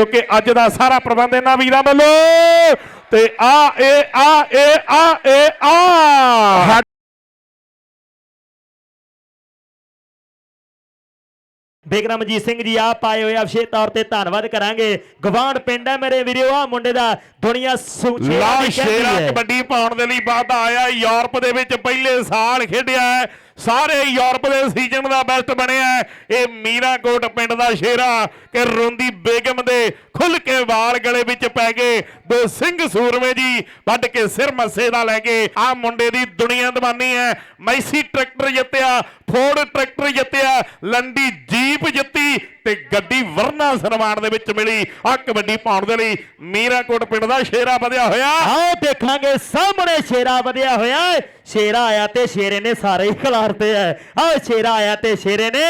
ਕਿਉਂਕਿ ਅੱਜ ਦਾ ਸਾਰਾ ਪ੍ਰਬੰਧ ਇਹਨਾਂ ਵੀਰਾਂ ਵੱਲੋਂ। ਤੇ ਆ, ਏ ਆ ਏ ਆ ਏ, ਆ। ਬੇਗਰਮਜੀਤ ਸਿੰਘ ਜੀ ਆਪ ਆਏ ਹੋਏ ਆ ਵਿਸ਼ੇਸ਼ ਤੌਰ ਤੇ ਧੰਨਵਾਦ ਕਰਾਂਗੇ ਗਵਾਂਡ ਪਿੰਡ ਹੈ ਮੇਰੇ ਵੀਰੋ ਆ ਮੁੰਡੇ ਦਾ ਦੁਨੀਆ ਲਾ ਸ਼ੇਰਾ। ਕਬੱਡੀ ਪਾਉਣ ਦੇ ਲਈ ਵਾਧਾ ਆਇਆ ਯੂਰਪ ਦੇ ਵਿੱਚ ਪਹਿਲੇ ਸਾਲ ਖੇਡਿਆ ਹੈ ਸਾਰੇ ਯੂਰਪ ਦੇ ਸੀਜ਼ਨ ਦਾ ਬੈਸਟ ਬਣਿਆ। ਇਹ ਮੀਰਾਕੋਟ ਪਿੰਡ ਦਾ ਸ਼ੇਰਾ ਕਿ ਰੋਂਦੀ ਬੇਗਮ ਦੇ ਖੁੱਲ ਕੇ ਵਾਲ ਗਲੇ ਵਿੱਚ ਪੈ ਗਏ ਦੋ ਸਿੰਘ ਸੂਰਮੇ ਜੀ ਵੱਢ ਕੇ ਸਿਰ ਮੱਸੇ ਦਾ ਲੈ ਕੇ ਆ ਮੁੰਡੇ ਦੀ ਦੁਨੀਆ ਦਵਾਨੀ ਹੈ ਮੈਸੀ ਟਰੈਕਟਰ ਜਿੱਤਿਆ ਫੋਰਡ ਟਰੈਕਟਰ ਜਿੱਤਿਆ ਲੰਡੀ ਜੀਪ ਜਿੱਤੀ ਤੇ ਗੱਡੀ ਵਰਨਾ ਸਨਮਾਨ ਦੇ ਵਿੱਚ ਮਿਲੀ। ਆ ਕਬੱਡੀ ਪਾਉਣ ਦੇ ਲਈ ਮੀਰਾਕੋਟ ਪਿੰਡ ਦਾ ਸ਼ੇਰਾ ਵਧਿਆ ਹੋਇਆ। ਆਓ ਦੇਖਾਂਗੇ ਸਾਹਮਣੇ ਸ਼ੇਰਾ ਵਧਿਆ ਹੋਇਆ ਸ਼ੇਰਾ ਆਇਆ ਤੇ ਸ਼ੇਰੇ ਨੇ ਸਾਰੇ ਹੀ ਖਿਲਾਰਤੇ ਐ ਆਓ ਸ਼ੇਰਾ ਆਇਆ ਤੇ ਸ਼ੇਰੇ ਨੇ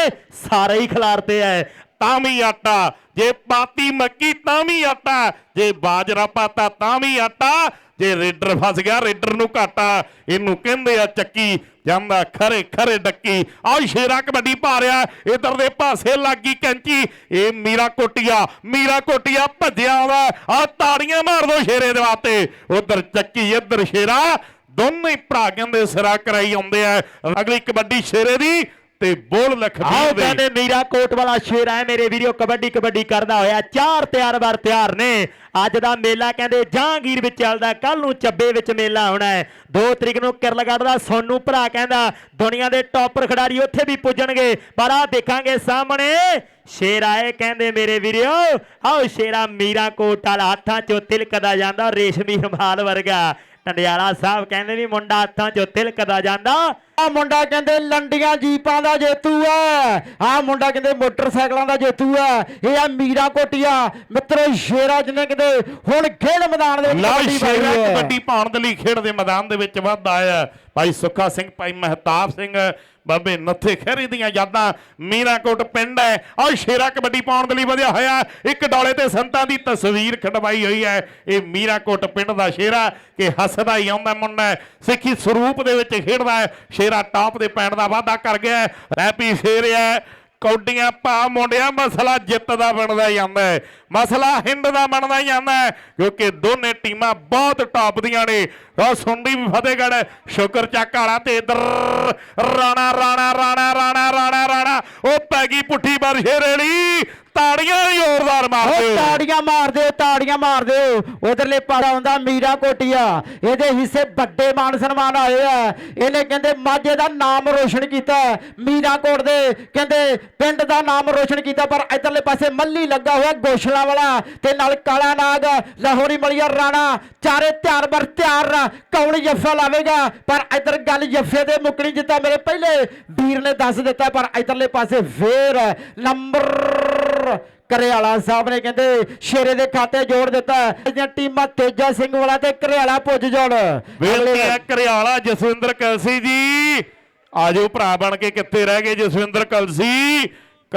ਸਾਰੇ ਹੀ ਖਿਲਾਰਤੇ ਐ ਤਾਂ ਵੀ ਆਟਾ ਜੇ ਪਾਤੀ ਮੱਕੀ ਤਾਂ ਵੀ ਆਟਾ ਜੇ ਬਾਜਰਾ ਪਾਤਾ ਤਾਂ ਵੀ ਆਟਾ ਜੇ ਰੇਡਰ ਫਸ ਗਿਆ, ਰੇਡਰ ਨੂੰ ਘਾਟਾ। ਇਹਨੂੰ ਕਹਿੰਦੇ ਆ ਚੱਕੀ, ਜਾਂਦਾ ਖਰੇ ਖਰੇ ਡੱਕੀ। ਆ ਸ਼ੇਰਾ ਕਬੱਡੀ ਪਾ ਰਿਹਾ, ਇਧਰ ਦੇ ਪਾਸੇ ਲੱਗੀ ਕੈਂਚੀ। ਇਹ ਮੀਰਾ ਕੋਟੀਆ ਮੀਰਾ ਕੋਟੀਆ ਭੱਜਿਆ ਵਾ ਆ ਤਾੜੀਆਂ ਮਾਰ ਦੋ ਸ਼ੇਰੇ ਦੇ ਵਾਸਤੇ। ਉਧਰ ਚੱਕੀ, ਇਧਰ ਸ਼ੇਰਾ। ਦੋਨੇ ਭਰਾ ਕਹਿੰਦੇ ਸਿਰਾ ਕਰਾਈ ਆਉਂਦੇ ਆ। ਅਗਲੀ ਕਬੱਡੀ ਸ਼ੇਰੇ ਦੀ ਤੇ ਬੋਲ ਲਖਬੀਰ ਦੇ। ਕਹਿੰਦੇ ਮੀਰਾ ਕੋਟ ਵਾਲਾ ਸ਼ੇਰਾ ਹੈ ਮੇਰੇ ਵੀਰੋ ਕਬੱਡੀ ਕਬੱਡੀ ਕਰਦਾ ਹੋਇਆ ਚਾਰ ਤਿਆਰ ਬਾਰ ਤਿਆਰ ਨੇ। ਅੱਜ ਦਾ ਮੇਲਾ ਕਹਿੰਦੇ ਜਹਾਂਗੀਰ ਵਿੱਚ ਚੱਲਦਾ ਕੱਲ ਨੂੰ ਚੱਬੇ ਵਿੱਚ ਮੇਲਾ ਹੋਣਾ ਹੈ। 2 ਤਰੀਕ ਨੂੰ ਕਿਰਲਗੜ੍ਹ ਦਾ ਸੋਨੂ ਭਰਾ ਕਹਿੰਦਾ ਦੁਨੀਆ ਦੇ ਟੌਪਰ ਖਿਡਾਰੀ ਉੱਥੇ ਵੀ ਪੁੱਜਣਗੇ। ਪਰ ਆ ਦੇਖਾਂਗੇ ਸਾਹਮਣੇ ਸ਼ੇਰ ਆਏ ਕਹਿੰਦੇ ਮੇਰੇ ਵੀਰੋ ਆਓ ਸ਼ੇਰਾ ਮੀਰਾ ਕੋਟ ਵਾਲਾ ਹੱਥਾਂ ਚੋਂ ਤਿਲਕਦਾ ਜਾਂਦਾ ਰੇਸ਼ਮੀ ਰੁਮਾਲ ਵਰਗਾ। ਟੰਡਿਆਲਾ ਸਾਹਿਬ ਕਹਿੰਦੇ ਵੀ ਮੁੰਡਾ ਹੱਥਾਂ ਚੋਂ ਤਿਲਕਦਾ ਜਾਂਦਾ। ਆ ਮੁੰਡਾ ਕਹਿੰਦੇ ਲੰਡੀਆਂ ਜੀਪਾਂ ਦਾ ਜੇਤੂ ਆ ਆ ਮੁੰਡਾ ਕਹਿੰਦੇ ਮੋਟਰਸਾਈਕਲਾਂ ਦਾ ਜੇਤੂ ਆ ਇਹ ਆ ਮੀਰਾ ਕੋਟੀਆ। ਮਿੱਤਰੋ ਸ਼ੇਰਾ ਜਿਹਨੇ ਕਹਿੰਦੇ ਹੁਣ ਖੇਡ ਮੈਦਾਨ ਦੇ ਵਿੱਚ ਕਬੱਡੀ ਸ਼ੇਰਾ। ਕਬੱਡੀ ਪਾਉਣ ਦੇ ਲਈ ਖੇਡ ਦੇ ਮੈਦਾਨ ਦੇ ਵਿੱਚ ਵੱਧਦਾ ਆਇਆ ਭਾਈ ਸੁੱਖਾ ਸਿੰਘ ਭਾਈ ਮਹਿਤਾਬ ਸਿੰਘ ਬਾਬੇ ਨੱਥੇ ਖਹਿਰੀ ਦੀਆਂ ਯਾਦਾਂ, ਮੀਰਾਕੋਟ ਪਿੰਡ ਹੈ। ਔਰ ਸ਼ੇਰਾ ਕਬੱਡੀ ਪਾਉਣ ਦੇ ਲਈ ਵਧਿਆ ਹੋਇਆ ਇੱਕ ਡੋਲੇ ਤੇ ਸੰਤਾਂ ਦੀ ਤਸਵੀਰ ਖੜਵਾਈ ਹੋਈ ਹੈ। ਇਹ ਮੀਰਾਕੋਟ ਪਿੰਡ ਦਾ ਸ਼ੇਰਾ ਕਿ ਹੱਸਦਾ ਹੀ ਆਉਂਦਾ ਮੁੰਡਾ ਸਿੱਖੀ ਸਰੂਪ ਦੇ ਵਿੱਚ ਖੇਡਦਾ ਹੈ। ਸ਼ੇਰਾ ਟਾਪ ਦੇ ਪੈਣ ਦਾ ਵਾਅਦਾ ਕਰ ਗਿਆ ਹੈ। ਰੈਪੀ ਸ਼ੇਰ ਹੈ। ਕੌਡੀਆਂ ਭਾ ਮੁੰਡਿਆ ਮਸਲਾ ਜਿੱਤ ਦਾ ਬਣਦਾ ਜਾਂਦਾ ਹੈ, ਮਸਲਾ ਹਿੰਦ ਦਾ ਬਣਦਾ ਹੀ ਜਾਂਦਾ ਹੈ, ਕਿਉਂਕਿ ਦੋਨੇ ਟੀਮਾਂ ਬਹੁਤ ਟਾਪ ਦੀਆਂ ਨੇ। ਉਹ ਸੁਣਦੀ ਵੀ ਫਤਿਹਗੜ੍ਹ, ਸ਼ੁਕਰ ਚੱਕ ਵਾਲਾ ਤੇ ਇਧਰ, ਰਾਣਾ ਰਾਣਾ ਰਾਣਾ ਰਾਣਾ ਰਾਣਾ ਰਾਣਾ, ਉਹ ਪੈ ਗਈ ਪੁੱਠੀ ਪਰ ਸ਼ੇਰੇਲੀ ਤਾੜੀਆਂ ਜ਼ੋਰਦਾਰ ਓ ਮਾਰਦੇ ਤਾੜੀਆਂ ਮਾਰ ਦਿਓ ਤਾੜੀਆਂ ਮਾਰ ਦਿਓ ਉਧਰਲੇ ਪਾਰਾ ਆਉਂਦਾ ਮੀਰਾ ਕੋਟੀਆ। ਇਹਦੇ ਹਿੱਸੇ ਵੱਡੇ ਮਾਨ ਸਨਮਾਨ ਆਏ ਆ। ਇਹਨੇ ਕਹਿੰਦੇ ਮਾਝੇ ਦਾ ਨਾਮ ਰੋਸ਼ਨ ਕੀਤਾ ਮੀਰਾ ਕੋਟ ਦੇ। ਕਹਿੰਦੇ ਪਿੰਡ ਦਾ ਨਾਮ ਰੋਸ਼ਨ ਕੀਤਾ ਪਰ ਇਧਰਲੇ ਪਾਸੇ ਮੱਲੀ ਲੱਗਾ ਹੋਇਆ ਗੋਸ਼ਲਾ ਵਾਲਾ ਤੇ ਨਾਲ ਕਾਲਾ ਨਾਗ ਲਾਹੌਰੀ ਮਲੀਆ ਰਾਣਾ। ਚਾਰੇ ਤਿਆਰ ਬਰ ਤਿਆਰ ਕੌਣ ਜੱਫਾ ਲਾਵੇਗਾ? ਪਰ ਇਧਰ ਗੱਲ ਜੱਫੇ ਦੇ ਮੁੱਕਣੀ ਜਿੱਤਾ ਮੇਰੇ ਪਹਿਲੇ ਵੀਰ ਨੇ ਦੱਸ ਦਿੱਤਾ ਪਰ ਇਧਰਲੇ ਪਾਸੇ ਫੇਰ ਨੰਬਰ ਕਰਿਆਲਾ ਸਾਹਿਬ ਨੇ ਕਹਿੰਦੇ ਸ਼ੇਰੇ ਦੇ ਖਾਤੇ ਜੋੜ ਦਿੱਤਾ। ਇਹਦੀਆਂ ਟੀਮਾਂ ਤੇਜਾ ਸਿੰਘ ਵਾਲਾ ਤੇ ਕਰਿਆਲਾ ਪੁੱਜ ਜਾਣ। ਵੇਲੇ ਆ ਘਰਿਆਲਾ ਜਸਵਿੰਦਰ ਕਲਸੀ ਜੀ। ਆਜੋ ਭਰਾ ਬਣ ਕੇ ਕਿੱਥੇ ਰਹਿ ਗਏ ਜਸਵਿੰਦਰ ਕਲਸੀ।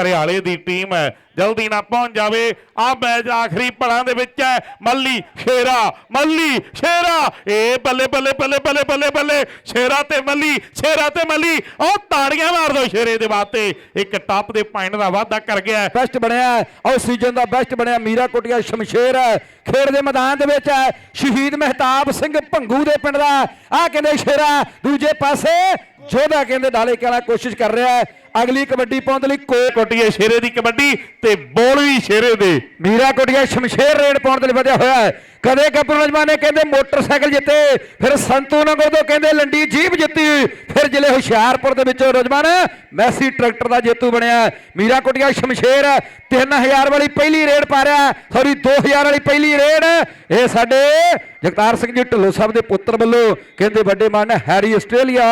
ਘਰਿਆਲੇ ਦੀ ਟੀਮ ਹੈ। ਜਲਦੀ ਨਾ ਪਹੁੰਚ ਜਾਵੇ। ਆ ਮੈਚ ਆਖਰੀ ਪੜਾਂ ਦੇ ਵਿੱਚ ਹੈ। ਮੱਲੀ ਸ਼ੇਰਾ ਮੱਲੀ ਸ਼ੇਰਾ ਏ ਬੱਲੇ ਬੱਲੇ ਬੱਲੇ ਬੱਲੇ ਬੱਲੇ ਬੱਲੇ। ਸ਼ੇਰਾ ਤੇ ਮੱਲੀ ਸ਼ੇਰਾ ਤੇ ਮੱਲੀ। ਉਹ ਤਾੜੀਆਂ ਮਾਰ ਦੋ ਸ਼ੇਰੇ ਦੇ ਵਾਸਤੇ। ਇੱਕ ਟੱਪ ਦੇ ਪੁਆਇੰਟ ਦਾ ਵਾਧਾ ਕਰ ਗਿਆ ਬੈਸਟ ਬਣਿਆ ਉਹ ਸੀਜ਼ਨ ਦਾ ਬੈਸਟ ਬਣਿਆ। ਮੀਰਾ ਕੋਟੀਆ ਸ਼ਮਸ਼ੇਰ ਹੈ। ਖੇਡ ਦੇ ਮੈਦਾਨ ਦੇ ਵਿੱਚ ਹੈ। ਸ਼ਹੀਦ ਮਹਿਤਾਬ ਸਿੰਘ ਭੰਗੂ ਦੇ ਪਿੰਡ ਦਾ ਆ ਕਹਿੰਦੇ ਸ਼ੇਰਾ ਦੂਜੇ ਪਾਸੇ ਜੋਧਾ ਕਹਿੰਦੇ ਡਾਲੇ ਕਾਲਾ ਕੋਸ਼ਿਸ਼ ਕਰ ਰਿਹਾ ਹੈ। ਅਗਲੀ ਕਬੱਡੀ ਪਾਉਣ ਦੇ ਲਈ ਕੋ ਕੋਟੀਏ ਸ਼ੇਰੇ ਦੀ ਕਬੱਡੀ ਤੇ ਬੋਲ ਵੀ ਸ਼ੇਰੇ ਦੇ। ਮੀਰਾ ਕੋਟੀਆ ਸ਼ਮਸ਼ੇਰ ਰੇਡ ਪਾਉਣ ਦੇ ਲਈ ਵਧਿਆ ਹੋਇਆ ਹੈ। ਕਦੇ ਕਪੂਰ ਨਜਮਾਨ ਕਹਿੰਦੇ ਮੋਟਰਸਾਈਕਲ ਜਿੱਤੇ, ਫਿਰ ਸੰਤੂ ਨਗਰ ਤੋਂ ਕਹਿੰਦੇ ਲੰਡੀ ਜੀਪ ਜਿੱਤੀ, ਫਿਰ ਜ਼ਿਲ੍ਹੇ ਹੁਸ਼ਿਆਰਪੁਰ ਦੇ ਵਿੱਚੋਂ ਰਜਮਾਨ ਮੈਸੀ ਟਰੈਕਟਰ ਦਾ ਜੇਤੂ ਬਣਿਆ ਮੀਰਾ ਕੋਟੀਆ ਸ਼ਮਸ਼ੇਰ 3000 ਵਾਲੀ ਪਹਿਲੀ ਰੇਡ ਪਾ ਰਿਹਾ ਸੌਰੀ 2000 ਵਾਲੀ ਪਹਿਲੀ ਰੇਡ। ਇਹ ਸਾਡੇ ਜਗਤਾਰ ਸਿੰਘ ਜੀ ਢਿੱਲੋਂ ਸਾਹਿਬ ਦੇ ਪੁੱਤਰ ਵੱਲੋਂ ਕਹਿੰਦੇ ਵੱਡੇ ਮਾਨ ਹੈਰੀ ਆਸਟ੍ਰੇਲੀਆ।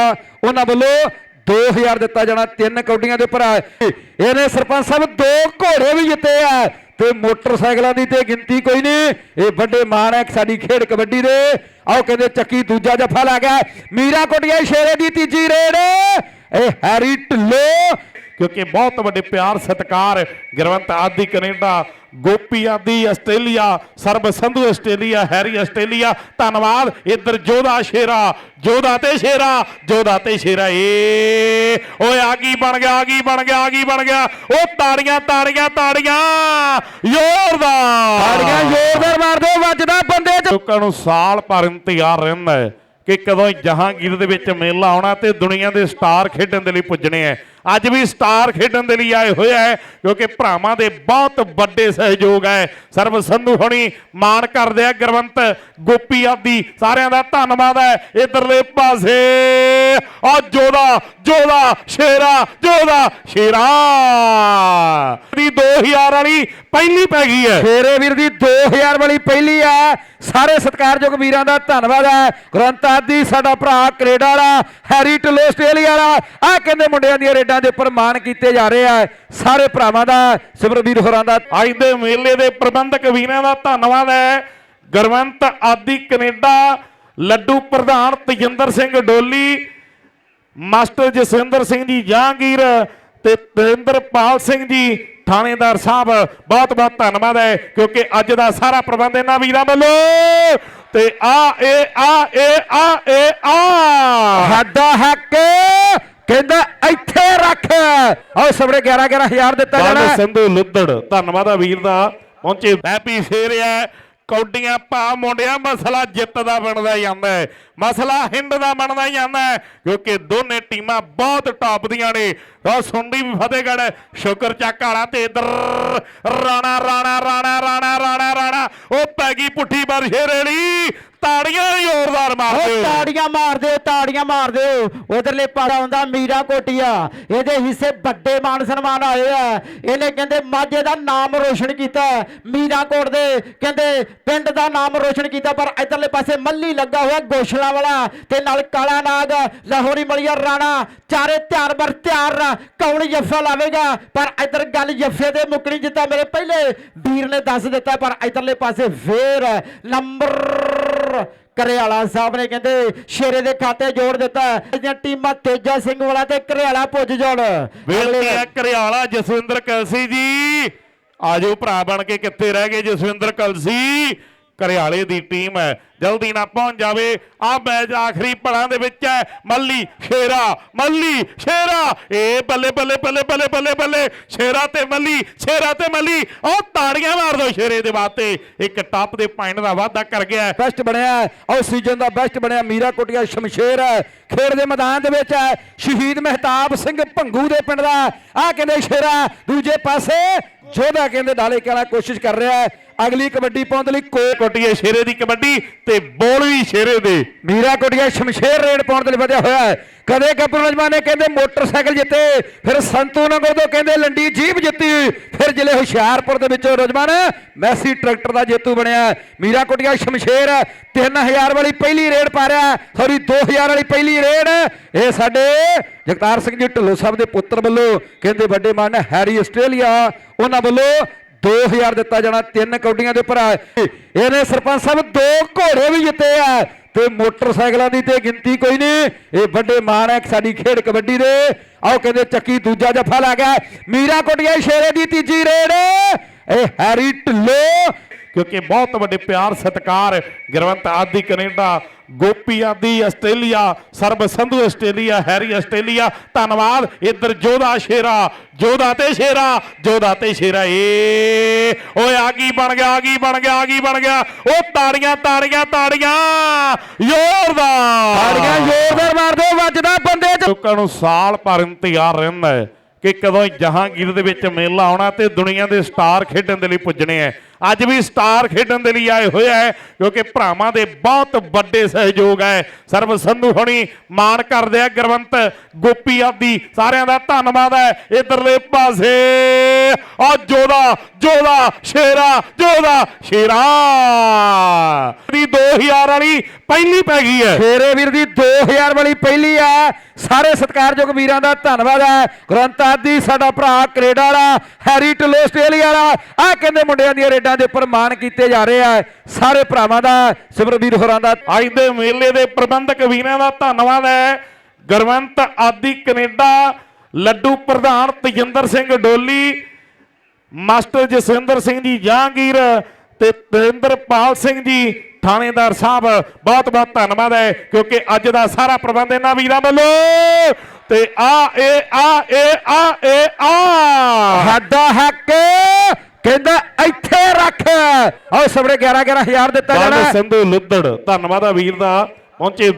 ਉਹਨਾਂ ਵੱਲੋਂ 2000 ਦਿੱਤਾ ਜਾਣਾ, ਤਿੰਨ ਕੌਡੀਆਂ ਦੇ ਉੱਪਰ ਇਹਨੇ ਸਰਪੰਚ ਸਾਹਿਬ ਦੋ ਘੋੜੇ ਵੀ ਜਿੱਤੇ ਆ ਤੇ ਮੋਟਰਸਾਈਕਲਾਂ ਦੀ ਤੇ ਗਿਣਤੀ ਕੋਈ ਨਹੀਂ। ਇਹ ਵੱਡੇ ਮਾਣ ਹੈ ਸਾਡੀ ਖੇਡ ਕਬੱਡੀ ਦੇ। ਆਓ ਕਹਿੰਦੇ ਚੱਕੀ ਦੂਜਾ ਜੱਫਾ ਲਾ ਗਿਆ ਮੀਰਾ ਕੋਟੀਆ ਸ਼ੇਰੇ ਦੀ ਤੀਜੀ ਰੇਡ। ਇਹ ਹੈਰੀ ਢਿੱਲੋ, ਕਿਉਂਕਿ ਬਹੁਤ ਵੱਡੇ ਪਿਆਰ, ਸਤਿਕਾਰ, ਗੁਰਵੰਤ ਆਦੀ ਕੈਨੇਡਾ ਗੋਪੀ ਆਦੀ ਆਸਟ੍ਰੇਲੀਆ ਸਰਬ ਸੰਧੂ ਆਸਟ੍ਰੇਲੀਆ ਹੈਰੀ ਆਸਟ੍ਰੇਲੀਆ ਧੰਨਵਾਦ ਇੱਧਰ ਜੋਧਾ ਸ਼ੇਰਾ ਜੋਧਾ ਤੇ ਸ਼ੇਰਾ ਜੋਧਾ ਤੇ ਸ਼ੇਰਾ ਏ। ਓਏ ਆ ਕੀ ਬਣ ਗਿਆ ਆ ਕੀ ਬਣ ਗਿਆ ਆ ਕੀ ਬਣ ਗਿਆ? ਉਹ ਤਾੜੀਆਂ ਤਾੜੀਆਂ ਤਾੜੀਆਂ। ਜ਼ੋਰਦਾਰ। ਤਾੜੀਆਂ ਜ਼ੋਰਦਾਰ ਮਾਰ ਦਿਓ ਵੱਜਦਾ ਬੰਦੇ 'ਚ। ਲੋਕਾਂ ਨੂੰ ਸਾਲ ਭਰ ਇੰਤਜ਼ਾਰ ਰਹਿੰਦਾ ਹੈ। ਕਿ ਕਦੋਂ ਜਹਾਂਗੀਰ ਦੇ ਵਿੱਚ ਮੇਲਾ ਆਉਣਾ ਤੇ ਦੁਨੀਆ ਦੇ ਸਟਾਰ ਖੇਡਣ ਦੇ ਲਈ ਪੁੱਜਣੇ ਹੈ ਅੱਜ ਵੀ ਸਟਾਰ ਖੇਡਣ ਦੇ ਲਈ ਆਏ ਹੋਏ ਹੈ ਕਿਉਂਕਿ ਭਰਾਵਾਂ ਦੇ ਬਹੁਤ ਵੱਡੇ ਸਹਿਯੋਗ ਹੈ ਸਰਬ ਸੰਧੂ ਹੋਣੀ, ਮਾਣ ਕਰਦੇ ਆ ਗੁਰਵੰਤ, ਗੋਪੀ ਆਦੀ, ਸਾਰਿਆਂ ਦਾ ਧੰਨਵਾਦ ਹੈ ਇਧਰਲੇ ਪਾਸੇ, ਆ ਜੋਦਾ ਜੋਦਾ ਸ਼ੇਰਾ ਜੋਦਾ ਸ਼ੇਰਾ। 2000 ਵਾਲੀ ਪਹਿਲੀ ਪੈ ਗਈ ਹੈ। ਸ਼ੇਰੇ ਵੀਰ ਦੀ 2000 ਵਾਲੀ ਪਹਿਲੀ ਆ ਸਾਰੇ ਸਤਿਕਾਰਯੋਗ ਵੀਰਾਂ ਦਾ ਧੰਨਵਾਦ ਹੈ। ਗ੍ਰੰਥ ਆਦੀ ਸਾਡਾ ਭਰਾ ਕੈਨੇਡਾ ਵਾਲਾ ਹੈਰੀ ਟਲੋ ਆਸਟ੍ਰੇਲੀਆ ਵਾਲਾ ਆ ਕਹਿੰਦੇ ਮੁੰਡਿਆਂ ਦੀਆਂ ਰੇਡਾਂ ਦੇ ਉੱਪਰ ਮਾਣ ਕੀਤੇ ਜਾ ਰਹੇ ਆ। ਸਾਰੇ ਭਰਾਵਾਂ ਦਾ ਸਿਮਰਵੀਰ ਹੋਰਾਂ ਦਾ। ਅੱਜ ਦੇ ਮੇਲੇ ਦੇ ਪ੍ਰਬੰਧਕ ਵੀਰਾਂ ਦਾ ਧੰਨਵਾਦ ਹੈ। ਗੁਰਵੰਤ ਆਦੀ ਕੈਨੇਡਾ ਲੱਡੂ ਪ੍ਰਧਾਨ ਤਜਿੰਦਰ ਸਿੰਘ ਡੋਲੀ ਮਾਸਟਰ ਜਸਵਿੰਦਰ ਸਿੰਘ ਜੀ ਜਹਾਂਗੀਰ ਤੇ ਤਰਿੰਦਰਪਾਲ ਸਿੰਘ ਜੀ ਥਾਣੇਦਾਰ ਸਾਹਿਬ ਬਹੁਤ ਬਹੁਤ ਧੰਨਵਾਦ ਹੈ ਕਿਉਂਕਿ ਅੱਜ ਦਾ ਸਾਰਾ ਪ੍ਰਬੰਧ ਇਹਨਾਂ ਵੀਰਾਂ ਵੱਲੋਂ। ਤੇ ਆ ਇਹ ਆ ਇਹ ਆ ਇਹ ਆ। ਸਾਡਾ ਹੱਕ ਕਹਿੰਦਾ ਇੱਥੇ ਰੱਖ। ਆਓ ਸਭਰੇ 11 11000 ਦਿੱਤਾ ਜਾਣਾ। ਸੰਧੂ ਲੁੱਦੜ ਧੰਨਵਾਦ ਆ ਵੀਰ ਦਾ। ਪਹੁੰਚੇ ਹੈਪੀ ਫੇਰਿਆ। ਕੌਡੀਆਂ ਭਾ ਮੁੰਡਿਆ, ਮਸਲਾ ਜਿੱਤ ਦਾ ਬਣਦਾ ਜਾਂਦਾ ਹੈ, ਮਸਲਾ ਹਿੰਦ ਦਾ ਬਣਦਾ ਜਾਂਦਾ ਹੈ, ਕਿਉਂਕਿ ਦੋਨੇ ਟੀਮਾਂ ਬਹੁਤ ਟਾਪ ਦੀਆਂ ਨੇ। ਉਹ ਸੁੰਡੀ ਵੀ ਫਤਿਹਗੜ੍ਹ ਸ਼ੁਕਰ ਚੱਕ ਵਾਲਾ ਤੇ ਇਧਰ ਰਾਣਾ ਰਾਣਾ ਰਾਣਾ ਰਾਣਾ ਰਾਣਾ ਰਾਣਾ, ਉਹ ਪੈ ਗਈ ਪੁੱਠੀ ਪਰ ਸ਼ੇਰੇਲੀ ਤਾੜੀਆਂ ਜ਼ੋਰਦਾਰ ਮਾਰ ਓ ਦਿਓ। ਤਾੜੀਆਂ ਮਾਰ ਦਿਓ ਤਾੜੀਆਂ ਮਾਰ ਦਿਓ। ਉਧਰਲੇ ਪਾੜਾ ਆਉਂਦਾ ਮੀਰਾ ਕੋਟੀਆ। ਇਹਦੇ ਹਿੱਸੇ ਵੱਡੇ ਮਾਨ ਸਨਮਾਨ ਆਏ ਆ। ਇਹਨੇ ਕਹਿੰਦੇ ਮਾਝੇ ਦਾ ਨਾਮ ਰੋਸ਼ਨ ਕੀਤਾ। ਮੀਰਾ ਕੋਟ ਦੇ ਕਹਿੰਦੇ ਪਿੰਡ ਦਾ ਨਾਮ ਰੋਸ਼ਨ ਕੀਤਾ ਪਰ ਇਧਰਲੇ ਪਾਸੇ ਮੱਲੀ ਲੱਗਾ ਹੋਇਆ ਗੋਸ਼ਲਾ ਵਾਲਾ ਤੇ ਨਾਲ ਕਾਲਾ ਨਾਗ ਲਾਹੌਰੀ ਮਲੀਆ ਰਾਣਾ। ਚਾਰੇ ਤਿਆਰ ਬਰ ਤਿਆਰ ਕੌਣ ਜੱਫਾ ਲਾਵੇਗਾ? ਪਰ ਇਧਰ ਗੱਲ ਜੱਫੇ ਦੇ ਮੁੱਕਣੀ ਜਿੱਤਾ ਮੇਰੇ ਪਹਿਲੇ ਵੀਰ ਨੇ ਦੱਸ ਦਿੱਤਾ ਪਰ ਇਧਰਲੇ ਪਾਸੇ ਫੇਰ ਨੰਬਰ ਕਰਿਆਲਾ ਸਾਹਿਬ ਨੇ ਕਹਿੰਦੇ ਸ਼ੇਰੇ ਦੇ ਖਾਤੇ ਜੋੜ ਦਿੱਤਾ। ਇਹਦੀਆਂ ਟੀਮਾਂ ਤੇਜਾ ਸਿੰਘ ਵਾਲਾ ਤੇ ਕਰਿਆਲਾ ਪੁੱਜ ਜਾਣ। ਹੈ ਘਰਿਆਲਾ ਜਸਵਿੰਦਰ ਕਲਸੀ ਜੀ। ਆਜੋ ਭਰਾ ਬਣ ਕੇ ਕਿੱਥੇ ਰਹਿ ਗਏ ਜਸਵਿੰਦਰ ਕਲਸੀ। ਘਰਿਆਲੇ ਦੀ ਟੀਮ ਹੈ। ਜਲਦੀ ਨਾ ਪਹੁੰਚ ਜਾਵੇ। ਆ ਮੈਚ ਆਖਰੀ ਪੜਾਂ ਦੇ ਵਿੱਚ ਹੈ। ਮੱਲੀ, ਸ਼ੇਰਾ ਮੱਲੀ, ਸ਼ੇਰਾ। ਏ ਬੱਲੇ ਬੱਲੇ ਬੱਲੇ ਬੱਲੇ ਬੱਲੇ ਬੱਲੇ। ਸ਼ੇਰਾ ਤੇ ਮੱਲੀ, ਸ਼ੇਰਾ ਤੇ ਮੱਲੀ। ਉਹ ਤਾੜੀਆਂ ਮਾਰ ਦੋ ਸ਼ੇਰੇ ਦੇ ਵਾਸਤੇ। ਇੱਕ ਟੱਪ ਦੇ ਪੁਆਇੰਟ ਦਾ ਵਾਅਦਾ ਕਰ ਗਿਆ ਬੈਸਟ ਬਣਿਆ ਉਹ ਸੀਜ਼ਨ ਦਾ ਬੈਸਟ ਬਣਿਆ। ਮੀਰਾ ਕੋਟੀਆ, ਸ਼ਮਸ਼ੇਰ ਹੈ। ਖੇਡ ਦੇ ਮੈਦਾਨ ਦੇ ਵਿੱਚ ਹੈ। ਸ਼ਹੀਦ ਮਹਿਤਾਬ ਸਿੰਘ ਭੰਗੂ ਦੇ ਪਿੰਡ ਦਾ ਆ ਕਹਿੰਦੇ ਸ਼ੇਰਾ ਦੂਜੇ ਪਾਸੇ ਜੋਧਾ ਕਹਿੰਦੇ ਡਾਲੇ ਕਾਲਾ ਕੋਸ਼ਿਸ਼ ਕਰ ਰਿਹਾ ਹੈ। ਅਗਲੀ ਕਬੱਡੀ ਪਾਉਣ ਦੇ ਲਈ ਕੋ ਕੋਟੀਏ ਸ਼ੇਰੇ ਦੀ ਕਬੱਡੀ ਤੇ ਬੋਲ ਸ਼ੇਰੇ ਦੇ। ਮੀਰਾ ਕੋਟੀਆ ਸ਼ਮਸ਼ੇਰ ਰੇਡ ਪਾਉਣ ਦੇ ਲਈ ਵਧਿਆ ਹੋਇਆ ਹੈ। ਕਦੇ ਕਪੂਰ ਨਜਮਾਨੇ ਕਹਿੰਦੇ ਮੋਟਰਸਾਈਕਲ ਜਿੱਤੇ, ਫਿਰ ਸੰਤੂ ਨਗਰ ਤੋਂ ਕਹਿੰਦੇ ਲੰਡੀ ਜੀਪ ਜਿੱਤੀ। ਫਿਰ ਜ਼ਿਲ੍ਹੇ ਹੁਸ਼ਿਆਰਪੁਰ ਦੇ ਵਿੱਚੋਂ ਰਜਮਾਨ ਮੈਸੀ ਟਰੈਕਟਰ ਦਾ ਜੇਤੂ ਬਣਿਆ ਮੀਰਾ ਕੋਟੀਆ ਸ਼ਮਸ਼ੇਰ 3000 ਵਾਲੀ ਪਹਿਲੀ ਰੇਡ ਪਾ ਰਿਹਾ ਸੌਰੀ 2000 ਵਾਲੀ ਪਹਿਲੀ ਰੇਡ। ਇਹ ਸਾਡੇ ਜਗਤਾਰ ਸਿੰਘ ਜੀ ਢਿੱਲੋਂ ਸਾਹਿਬ ਦੇ ਪੁੱਤਰ ਵੱਲੋਂ ਕਹਿੰਦੇ ਵੱਡੇ ਮਾਨ ਹੈਰੀ ਆਸਟ੍ਰੇਲੀਆ, ਉਹਨਾਂ ਵੱਲੋਂ 2000 ਦਿੱਤਾ ਜਾਣਾ, ਤਿੰਨ ਕੌਡੀਆਂ ਦੇ ਉੱਪਰ ਆ ਇਹਨੇ ਸਰਪੰਚ ਸਾਹਿਬ ਦੋ ਘੋੜੇ ਵੀ ਜਿੱਤੇ ਆ ਤੇ ਮੋਟਰਸਾਈਕਲਾਂ ਦੀ ਤੇ ਗਿਣਤੀ ਕੋਈ ਨਹੀਂ। ਇਹ ਵੱਡੇ ਮਾਣ ਹੈ ਸਾਡੀ ਖੇਡ ਕਬੱਡੀ ਦੇ। ਆਓ ਕਹਿੰਦੇ ਚੱਕੀ ਦੂਜਾ ਜੱਫਾ ਲਾ ਗਿਆ। ਮੀਰਾ ਕੋਟੀਆ ਸ਼ੇਰੇ ਦੀ ਤੀਜੀ ਰੇਡ। ਇਹ ਹੈਰੀ ਢਿੱਲੋ, ਕਿਉਂਕਿ ਬਹੁਤ ਵੱਡੇ ਪਿਆਰ, ਸਤਿਕਾਰ, ਗੁਰਵੰਤ ਆਦੀ ਕੈਨੇਡਾ ਗੋਪੀ ਆਦੀ ਆਸਟ੍ਰੇਲੀਆ ਸਰਬ ਸੰਧੂ ਆਸਟ੍ਰੇਲੀਆ ਹੈਰੀ ਆਸਟ੍ਰੇਲੀਆ ਧੰਨਵਾਦ ਇੱਧਰ ਜੋਧਾ ਸ਼ੇਰਾ ਜੋਧਾ ਤੇ ਸ਼ੇਰਾ ਜੋਧਾ ਤੇ ਸ਼ੇਰਾ ਏ। ਓਏ ਆ ਕੀ ਬਣ ਗਿਆ ਆ ਕੀ ਬਣ ਗਿਆ ਆ ਕੀ ਬਣ ਗਿਆ? ਉਹ ਤਾੜੀਆਂ ਤਾੜੀਆਂ ਤਾੜੀਆਂ। ਜ਼ੋਰਦਾਰ। ਤਾੜੀਆਂ ਜ਼ੋਰਦਾਰ ਮਾਰ ਦਿਓ ਵੱਜਦਾ ਬੰਦੇ 'ਚ। ਲੋਕਾਂ ਨੂੰ ਸਾਲ ਭਰ ਇੰਤਜ਼ਾਰ ਰਹਿੰਦਾ ਹੈ ਕਿ ਕਦੋਂ ਜਹਾਂਗੀਰ ਦੇ ਵਿੱਚ ਮੇਲਾ ਆਉਣਾ ਤੇ ਦੁਨੀਆ ਦੇ ਸਟਾਰ ਖੇਡਣ ਦੇ ਲਈ ਪੁੱਜਣੇ ਹੈ। ਅੱਜ ਵੀ ਸਟਾਰ ਖੇਡਣ ਦੇ ਲਈ ਆਏ ਹੋਏ ਹੈ ਕਿਉਂਕਿ ਭਰਾਵਾਂ ਦੇ ਬਹੁਤ ਵੱਡੇ ਸਹਿਯੋਗ ਹੈ ਸਰਬ ਸੰਧੂ ਹੋਣੀ ਮਾਣ ਕਰਦੇ ਆ, ਗੁਰਵੰਤ ਗੋਪੀ ਆਦੀ, ਸਾਰਿਆਂ ਦਾ ਧੰਨਵਾਦ ਹੈ ਇਧਰਲੇ ਪਾਸੇ, ਆ ਜੋਦਾ ਜੋਦਾ ਸ਼ੇਰਾ ਜੋਦਾ ਸ਼ੇਰਾ। ਦੀ 2000 ਵਾਲੀ ਪਹਿਲੀ ਪੈ ਗਈ ਹੈ। ਸ਼ੇਰੇ ਵੀਰ ਦੀ 2000 ਵਾਲੀ ਪਹਿਲੀ ਹੈ ਸਾਰੇ ਸਤਿਕਾਰਯੋਗ ਵੀਰਾਂ ਦਾ ਧੰਨਵਾਦ ਹੈ ਗ੍ਰੰਥ ਆਦੀ, ਸਾਡਾ ਭਰਾ ਕੈਨੇਡਾ ਵਾਲਾ ਹੈਰੀ ਟਲੋ ਆਸਟ੍ਰੇਲੀਆ ਵਾਲਾ ਆ ਕਹਿੰਦੇ ਮੁੰਡਿਆਂ ਦੀਆਂ ਰੇਡਾਂ ਦੇ ਉੱਪਰ ਮਾਣ ਕੀਤੇ ਜਾ ਰਹੇ ਆ। ਸਾਰੇ ਭਰਾਵਾਂ ਦਾ ਸਿਮਰਵੀਰ ਹੋਰਾਂ ਦਾ ਅੱਜ ਦੇ ਮੇਲੇ ਦੇ ਪ੍ਰਬੰਧਕ ਵੀਰਾਂ ਦਾ ਧੰਨਵਾਦ ਹੈ। ਗੁਰਵੰਤ ਆਦੀ ਕੈਨੇਡਾ ਲੱਡੂ ਪ੍ਰਧਾਨ ਤਜਿੰਦਰ ਸਿੰਘ ਡੋਲੀ ਮਾਸਟਰ ਜਸਵਿੰਦਰ ਸਿੰਘ ਜੀ ਜਹਾਂਗੀਰ ਤੇ ਤਰਿੰਦਰਪਾਲ ਸਿੰਘ ਜੀ ਥਾਣੇਦਾਰ ਸਾਹਿਬ ਬਹੁਤ ਬਹੁਤ ਧੰਨਵਾਦ ਹੈ ਕਿਉਂਕਿ ਅੱਜ ਦਾ ਸਾਰਾ ਪ੍ਰਬੰਧ ਇਹਨਾਂ ਵੀਰਾਂ ਵੱਲੋਂ। ਤੇ ਆ ਇਹ ਆ ਇਹ ਆ ਇਹ ਆ। ਸਾਡਾ ਹੱਕ ਕਹਿੰਦਾ ਆਓ ਸਭਰੇ 11 11000 ਦਿੱਤਾ ਜਾਣਾ ਸੰਧੂ ਲੁੱਦੜ ਧੰਨਵਾਦ ਆ ਵੀਰ ਦਾ। ਪਹੁੰਚੇ